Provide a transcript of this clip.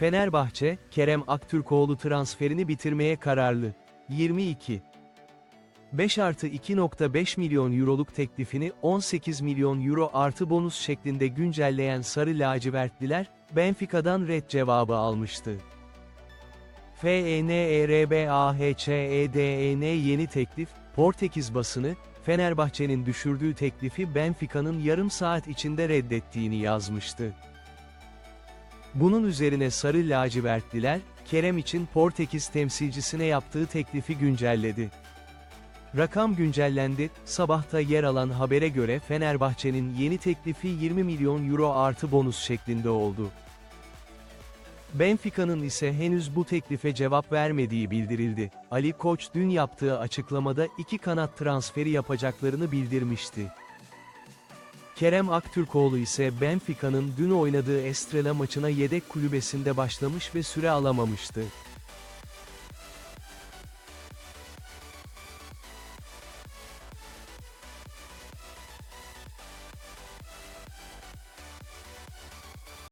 Fenerbahçe, Kerem Aktürkoğlu transferini bitirmeye kararlı. 22. 5 artı 2.5 milyon euroluk teklifini 18 milyon euro artı bonus şeklinde güncelleyen Sarı Lacivertliler, Benfica'dan red cevabı almıştı. E FENERBAHÇEDEN yeni teklif, Portekiz basını, Fenerbahçe'nin düşürdüğü teklifi Benfica'nın yarım saat içinde reddettiğini yazmıştı. Bunun üzerine Sarı Lacivertliler, Kerem için Portekiz temsilcisine yaptığı teklifi güncelledi. Rakam güncellendi, sabahta yer alan habere göre Fenerbahçe'nin yeni teklifi 20 milyon euro artı bonus şeklinde oldu. Benfica'nın ise henüz bu teklife cevap vermediği bildirildi. Ali Koç dün yaptığı açıklamada iki kanat transferi yapacaklarını bildirmişti. Kerem Aktürkoğlu ise Benfica'nın dün oynadığı Estrela maçına yedek kulübesinde başlamış ve süre alamamıştı.